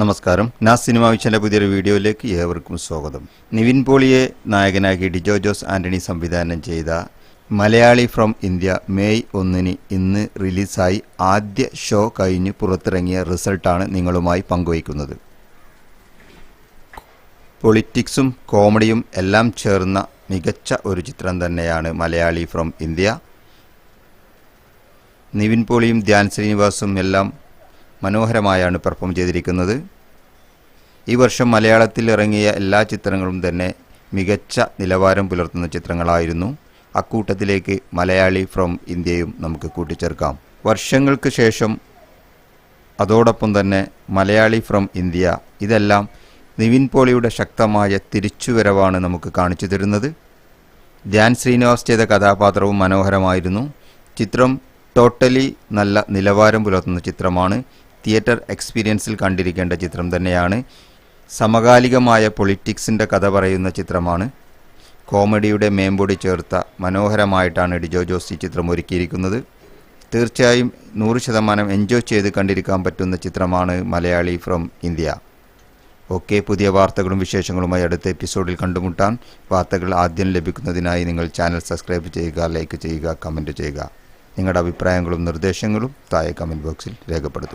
നമസ്കാരം. നാ സിനിമ വിഷന്റെ പുതിയൊരു വീഡിയോയിലേക്ക് ഏവർക്കും സ്വാഗതം. നിവിൻ പോളിയെ നായകനാക്കി ഡിജോ ജോസ് ആന്റണി സംവിധാനം ചെയ്ത മലയാളി ഫ്രം ഇന്ത്യ മെയ് ഒന്നിന് ഇന്ന് റിലീസായി ആദ്യ ഷോ കഴിഞ്ഞ് പുറത്തിറങ്ങിയ റിസൾട്ടാണ് നിങ്ങളുമായി പങ്കുവയ്ക്കുന്നത്. പൊളിറ്റിക്സും കോമഡിയും എല്ലാം ചേർന്ന മികച്ച ഒരു ചിത്രം തന്നെയാണ് മലയാളി ഫ്രം ഇന്ത്യ. നിവിൻ പോളിയും ധ്യാൻ ശ്രീനിവാസും എല്ലാം മനോഹരമായാണ് പെർഫോം ചെയ്തിരിക്കുന്നത്. ഈ വർഷം മലയാളത്തിൽ ഇറങ്ങിയ എല്ലാ ചിത്രങ്ങളും തന്നെ മികച്ച നിലവാരം പുലർത്തുന്ന ചിത്രങ്ങളായിരുന്നു. അക്കൂട്ടത്തിലേക്ക് മലയാളി ഫ്രം ഇന്ത്യയും നമുക്ക് കൂട്ടിച്ചേർക്കാം. വർഷങ്ങൾക്ക് ശേഷം അതോടൊപ്പം തന്നെ മലയാളി ഫ്രം ഇന്ത്യ. ഇതെല്ലാം നിവിൻ പോളിയുടെ ശക്തമായ തിരിച്ചുവരവാണ് നമുക്ക് കാണിച്ചു തരുന്നത്. ധ്യാൻ ശ്രീനിവാസ് ചെയ്ത കഥാപാത്രവും മനോഹരമായിരുന്നു. ചിത്രം ടോട്ടലി നല്ല നിലവാരം പുലർത്തുന്ന ചിത്രമാണ്. തിയേറ്റർ എക്സ്പീരിയൻസിൽ കണ്ടിരിക്കേണ്ട ചിത്രം തന്നെയാണ്. സമകാലികമായ പൊളിറ്റിക്സിന്റെ കഥ പറയുന്ന ചിത്രമാണ്. കോമഡിയുടെ മേമ്പൊടി ചേർത്ത മനോഹരമായിട്ടാണ് ഡിജോ ജോസ് ഈ ചിത്രം ഒരുക്കിയിരിക്കുന്നത്. തീർച്ചയായും നൂറ് ശതമാനം എൻജോയ് ചെയ്ത് കണ്ടിരിക്കാൻ പറ്റുന്ന ചിത്രമാണ് മലയാളി ഫ്രം ഇന്ത്യ. ഓക്കെ പുതിയ വാർത്തകളും വിശേഷങ്ങളുമായി അടുത്ത എപ്പിസോഡിൽ കണ്ടുമുട്ടാൻ വാർത്തകൾ ആദ്യം ലഭിക്കുന്നതിനായി നിങ്ങൾ ചാനൽ സബ്സ്ക്രൈബ് ചെയ്യുക ലൈക്ക് ചെയ്യുക കമന്റ് ചെയ്യുക. നിങ്ങളുടെ അഭിപ്രായങ്ങളും നിർദ്ദേശങ്ങളും താഴെ കമന്റ് ബോക്സിൽ രേഖപ്പെടുത്തുക.